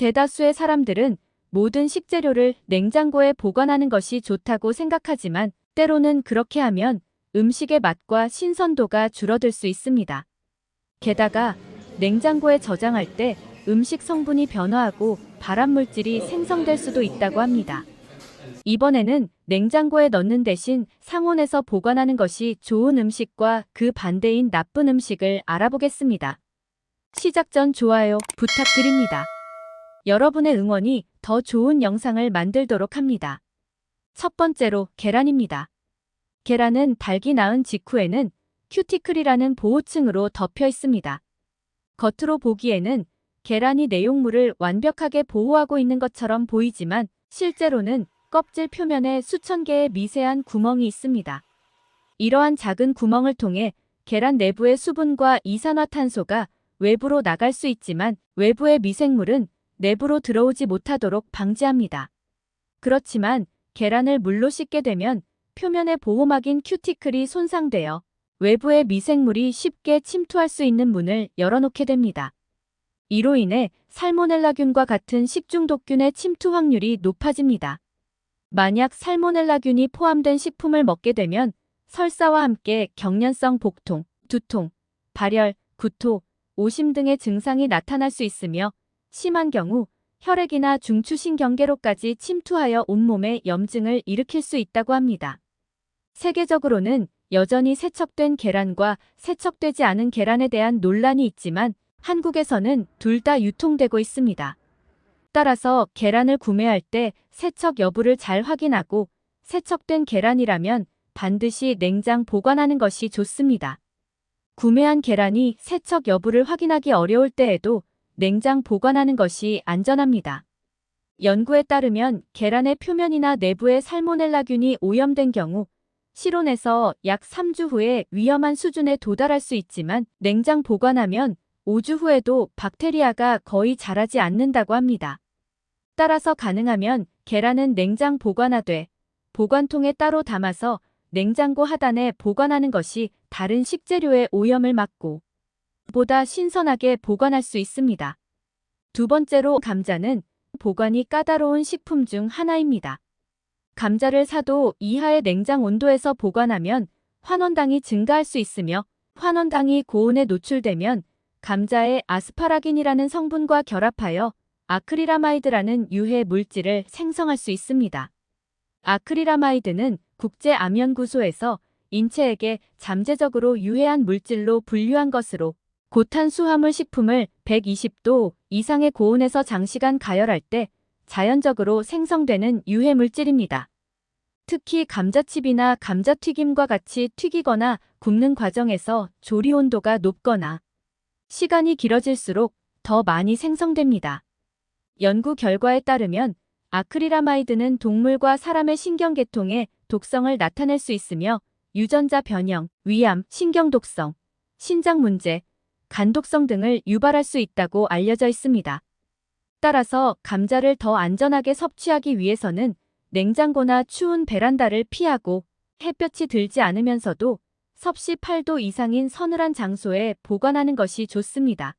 대다수의 사람들은 모든 식재료를 냉장고에 보관하는 것이 좋다고 생각하지만 때로는 그렇게 하면 음식의 맛과 신선도가 줄어들 수 있습니다. 게다가 냉장고에 저장할 때 음식 성분이 변화하고 발암 물질이 생성될 수도 있다고 합니다. 이번에는 냉장고에 넣는 대신 상온에서 보관하는 것이 좋은 음식과 그 반대인 나쁜 음식을 알아보겠습니다. 시작 전 좋아요 부탁드립니다. 여러분의 응원이 더 좋은 영상을 만들도록 합니다. 첫 번째로 계란입니다. 계란은 닭이 낳은 직후에는 큐티클이라는 보호층으로 덮여 있습니다. 겉으로 보기에는 계란이 내용물을 완벽하게 보호하고 있는 것처럼 보이지만 실제로는 껍질 표면에 수천 개의 미세한 구멍이 있습니다. 이러한 작은 구멍을 통해 계란 내부의 수분과 이산화탄소가 외부로 나갈 수 있지만 외부의 미생물은 내부로 들어오지 못하도록 방지합니다. 그렇지만 계란을 물로 씻게 되면 표면의 보호막인 큐티클이 손상되어 외부의 미생물이 쉽게 침투할 수 있는 문을 열어놓게 됩니다. 이로 인해 살모넬라균과 같은 식중독균의 침투 확률이 높아집니다. 만약 살모넬라균이 포함된 식품을 먹게 되면 설사와 함께 경련성 복통, 두통, 발열, 구토, 오심 등의 증상이 나타날 수 있으며 심한 경우 혈액이나 중추신경계로까지 침투하여 온몸에 염증을 일으킬 수 있다고 합니다. 세계적으로는 여전히 세척된 계란과 세척되지 않은 계란에 대한 논란이 있지만 한국에서는 둘 다 유통되고 있습니다. 따라서 계란을 구매할 때 세척 여부를 잘 확인하고 세척된 계란이라면 반드시 냉장 보관하는 것이 좋습니다. 구매한 계란이 세척 여부를 확인하기 어려울 때에도 냉장 보관하는 것이 안전합니다. 연구에 따르면 계란의 표면이나 내부에 살모넬라균이 오염된 경우 실온에서 약 3주 후에 위험한 수준에 도달할 수 있지만 냉장 보관하면 5주 후에도 박테리아가 거의 자라지 않는다고 합니다. 따라서 가능하면 계란은 냉장 보관하되 보관통에 따로 담아서 냉장고 하단에 보관하는 것이 다른 식재료의 오염을 막고 보다 신선하게 보관할 수 있습니다. 두 번째로 감자는 보관이 까다로운 식품 중 하나입니다. 감자를 사도 이하의 냉장 온도에서 보관하면 환원당이 증가할 수 있으며 환원당이 고온에 노출되면 감자의 아스파라긴이라는 성분과 결합하여 아크리라마이드라는 유해 물질을 생성할 수 있습니다. 아크리라마이드는 국제암연구소에서 인체에게 잠재적으로 유해한 물질로 분류한 것으로 고탄수 화물 식품을 120도 이상의 고온에서 장시간 가열할 때 자연적으로 생성되는 유해 물질입니다. 특히 감자칩이나 감자튀김과 같이 튀기거나 굽는 과정에서 조리 온도가 높거나 시간이 길어질수록 더 많이 생성됩니다. 연구 결과에 따르면 아크리라마이드는 동물과 사람의 신경계통에 독성을 나타낼 수 있으며 유전자 변형, 위암, 신경독성, 신장 문제, 간독성 등을 유발할 수 있다고 알려져 있습니다. 따라서 감자를 더 안전하게 섭취하기 위해서는 냉장고나 추운 베란다를 피하고 햇볕이 들지 않으면서도 섭씨 8도 이상인 서늘한 장소에 보관하는 것이 좋습니다.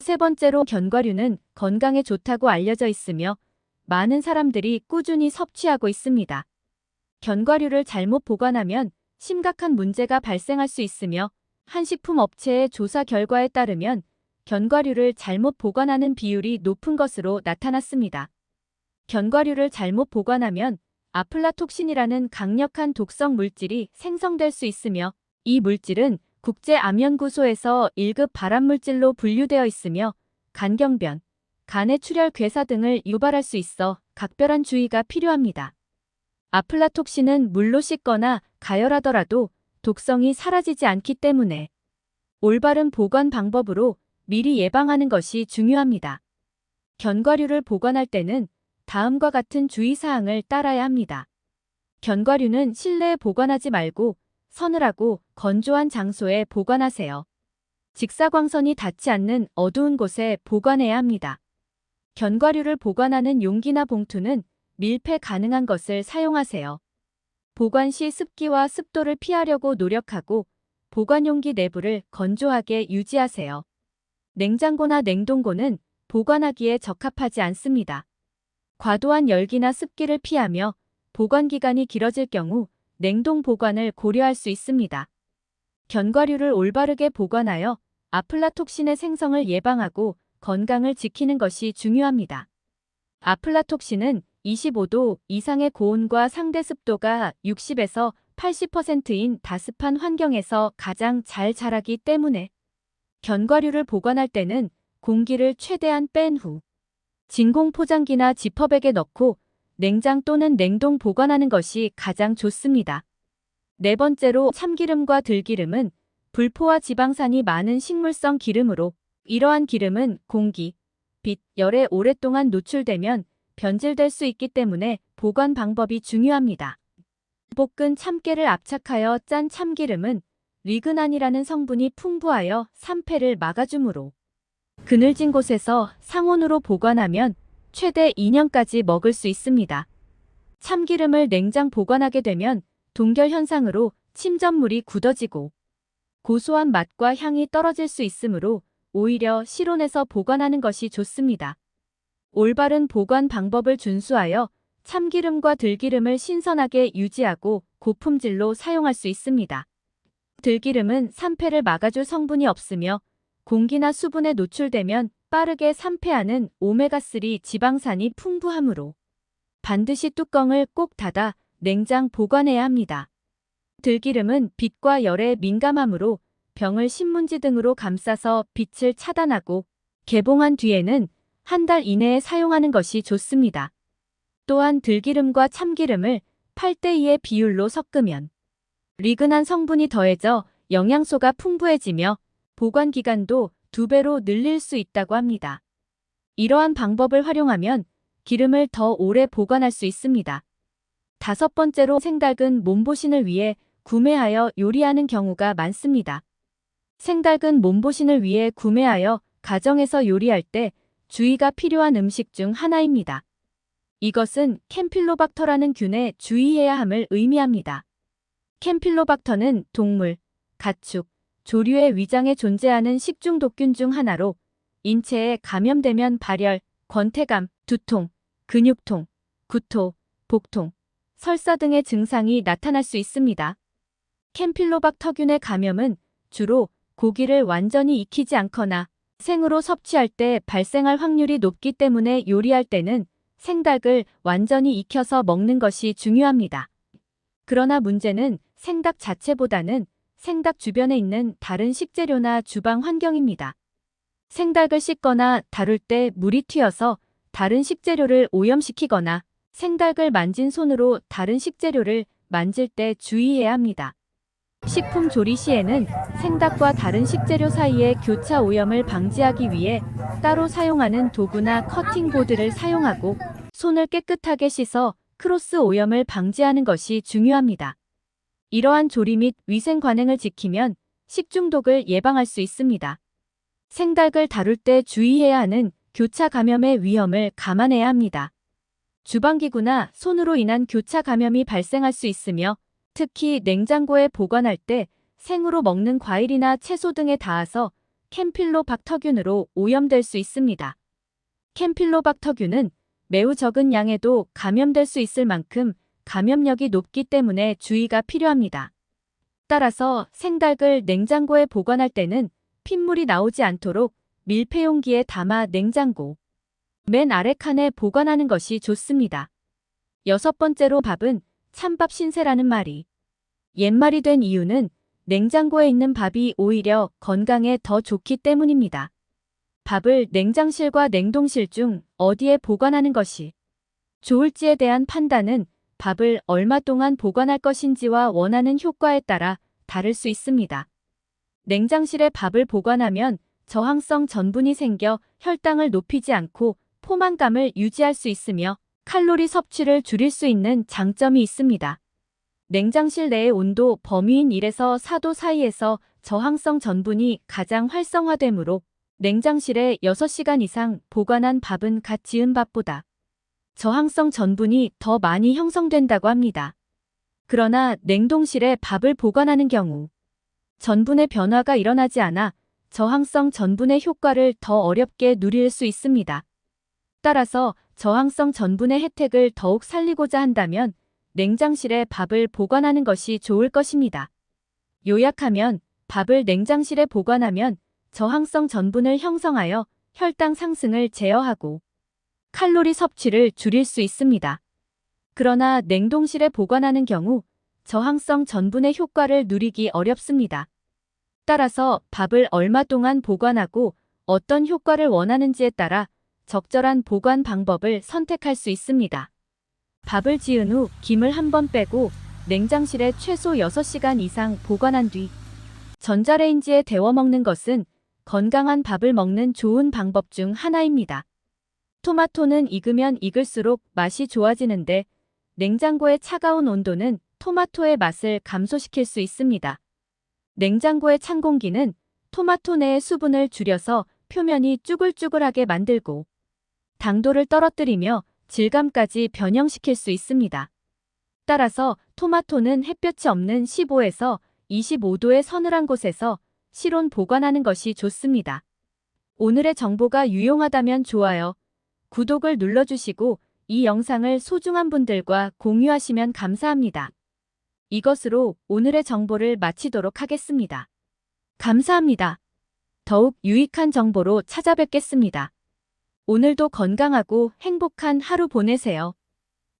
세 번째로 견과류는 건강에 좋다고 알려져 있으며 많은 사람들이 꾸준히 섭취하고 있습니다. 견과류를 잘못 보관하면 심각한 문제가 발생할 수 있으며 한 식품 업체의 조사 결과에 따르면 견과류를 잘못 보관하는 비율이 높은 것으로 나타났습니다. 견과류를 잘못 보관하면 아플라톡신이라는 강력한 독성 물질이 생성될 수 있으며 이 물질은 국제암연구소에서 1급 발암물질로 분류되어 있으며 간경변, 간의 출혈 괴사 등을 유발할 수 있어 각별한 주의가 필요합니다. 아플라톡신은 물로 씻거나 가열하더라도 독성이 사라지지 않기 때문에 올바른 보관 방법으로 미리 예방하는 것이 중요합니다. 견과류를 보관할 때는 다음과 같은 주의사항을 따라야 합니다. 견과류는 실내에 보관하지 말고 서늘하고 건조한 장소에 보관하세요. 직사광선이 닿지 않는 어두운 곳에 보관해야 합니다. 견과류를 보관하는 용기나 봉투는 밀폐 가능한 것을 사용하세요. 보관 시 습기와 습도를 피하려고 노력하고 보관 용기 내부를 건조하게 유지하세요. 냉장고나 냉동고는 보관하기에 적합하지 않습니다. 과도한 열기나 습기를 피하며 보관 기간이 길어질 경우 냉동 보관을 고려할 수 있습니다. 견과류를 올바르게 보관하여 아플라톡신의 생성을 예방하고 건강을 지키는 것이 중요합니다. 아플라톡신은 25도 이상의 고온과 상대 습도가 60에서 80%인 다습한 환경에서 가장 잘 자라기 때문에 견과류를 보관할 때는 공기를 최대한 뺀 후 진공 포장기나 지퍼백에 넣고 냉장 또는 냉동 보관하는 것이 가장 좋습니다. 네 번째로 참기름과 들기름은 불포화 지방산이 많은 식물성 기름으로 이러한 기름은 공기, 빛, 열에 오랫동안 노출되면 변질될 수 있기 때문에 보관 방법이 중요합니다. 볶은 참깨를 압착하여 짠 참기름은 리그난이라는 성분이 풍부하여 산패를 막아주므로 그늘진 곳에서 상온으로 보관하면 최대 2년까지 먹을 수 있습니다. 참기름을 냉장 보관하게 되면 동결 현상으로 침전물이 굳어지고 고소한 맛과 향이 떨어질 수 있으므로 오히려 실온에서 보관하는 것이 좋습니다. 올바른 보관 방법을 준수하여 참기름과 들기름을 신선하게 유지하고 고품질로 사용할 수 있습니다. 들기름은 산패를 막아줄 성분이 없으며 공기나 수분에 노출되면 빠르게 산패하는 오메가3 지방산이 풍부하므로 반드시 뚜껑을 꼭 닫아 냉장 보관해야 합니다. 들기름은 빛과 열에 민감하므로 병을 신문지 등으로 감싸서 빛을 차단하고 개봉한 뒤에는 한 달 이내에 사용하는 것이 좋습니다. 또한 들기름과 참기름을 8대2의 비율로 섞으면 리그난 성분이 더해져 영양소가 풍부해지며 보관 기간도 두 배로 늘릴 수 있다고 합니다. 이러한 방법을 활용하면 기름을 더 오래 보관할 수 있습니다. 다섯 번째로 생닭은 몸보신을 위해 구매하여 요리하는 경우가 많습니다. 생닭은 몸보신을 위해 구매하여 가정에서 요리할 때 주의가 필요한 음식 중 하나입니다. 이것은 캠필로박터라는 균에 주의해야 함을 의미합니다. 캠필로박터는 동물, 가축, 조류의 위장에 존재하는 식중독균 중 하나로 인체에 감염되면 발열, 권태감, 두통, 근육통, 구토, 복통, 설사 등의 증상이 나타날 수 있습니다. 캠필로박터균의 감염은 주로 고기를 완전히 익히지 않거나 생으로 섭취할 때 발생할 확률이 높기 때문에 요리할 때는 생닭을 완전히 익혀서 먹는 것이 중요합니다. 그러나 문제는 생닭 자체보다는 생닭 주변에 있는 다른 식재료나 주방 환경입니다. 생닭을 씻거나 다룰 때 물이 튀어서 다른 식재료를 오염시키거나 생닭을 만진 손으로 다른 식재료를 만질 때 주의해야 합니다. 식품 조리 시에는 생닭과 다른 식재료 사이의 교차 오염을 방지하기 위해 따로 사용하는 도구나 커팅 보드를 사용하고 손을 깨끗하게 씻어 크로스 오염을 방지하는 것이 중요합니다. 이러한 조리 및 위생 관행을 지키면 식중독을 예방할 수 있습니다. 생닭을 다룰 때 주의해야 하는 교차 감염의 위험을 감안해야 합니다. 주방기구나 손으로 인한 교차 감염이 발생할 수 있으며 특히 냉장고에 보관할 때 생으로 먹는 과일이나 채소 등에 닿아서 캠필로박터균으로 오염될 수 있습니다. 캠필로박터균은 매우 적은 양에도 감염될 수 있을 만큼 감염력이 높기 때문에 주의가 필요합니다. 따라서 생닭을 냉장고에 보관할 때는 핏물이 나오지 않도록 밀폐 용기에 담아 냉장고 맨 아래 칸에 보관하는 것이 좋습니다. 여섯 번째로 밥은 찬밥 신세라는 말이 옛말이 된 이유는 냉장고에 있는 밥이 오히려 건강에 더 좋기 때문입니다. 밥을 냉장실과 냉동실 중 어디에 보관하는 것이 좋을지에 대한 판단은 밥을 얼마 동안 보관할 것인지와 원하는 효과에 따라 다를 수 있습니다. 냉장실에 밥을 보관하면 저항성 전분이 생겨 혈당을 높이지 않고 포만감을 유지할 수 있으며 칼로리 섭취를 줄일 수 있는 장점이 있습니다. 냉장실 내의 온도 범위인 1에서 4도 사이에서 저항성 전분이 가장 활성화되므로 냉장실에 6시간 이상 보관한 밥은 갓 지은 밥보다 저항성 전분이 더 많이 형성된다고 합니다. 그러나 냉동실에 밥을 보관하는 경우 전분의 변화가 일어나지 않아 저항성 전분의 효과를 더 어렵게 누릴 수 있습니다. 따라서 저항성 전분의 혜택을 더욱 살리고자 한다면 냉장실에 밥을 보관하는 것이 좋을 것입니다. 요약하면 밥을 냉장실에 보관하면 저항성 전분을 형성하여 혈당 상승을 제어하고 칼로리 섭취를 줄일 수 있습니다. 그러나 냉동실에 보관하는 경우 저항성 전분의 효과를 누리기 어렵습니다. 따라서 밥을 얼마 동안 보관하고 어떤 효과를 원하는지에 따라 적절한 보관 방법을 선택할 수 있습니다. 밥을 지은 후 김을 한 번 빼고 냉장실에 최소 6시간 이상 보관한 뒤 전자레인지에 데워 먹는 것은 건강한 밥을 먹는 좋은 방법 중 하나입니다. 토마토는 익으면 익을수록 맛이 좋아지는데 냉장고의 차가운 온도는 토마토의 맛을 감소시킬 수 있습니다. 냉장고의 찬 공기는 토마토 내의 수분을 줄여서 표면이 쭈글쭈글하게 만들고 당도를 떨어뜨리며 질감까지 변형시킬 수 있습니다. 따라서 토마토는 햇볕이 없는 15에서 25도의 서늘한 곳에서 실온 보관하는 것이 좋습니다. 오늘의 정보가 유용하다면 좋아요, 구독을 눌러주시고 이 영상을 소중한 분들과 공유하시면 감사합니다. 이것으로 오늘의 정보를 마치도록 하겠습니다. 감사합니다. 더욱 유익한 정보로 찾아뵙겠습니다. 오늘도 건강하고 행복한 하루 보내세요.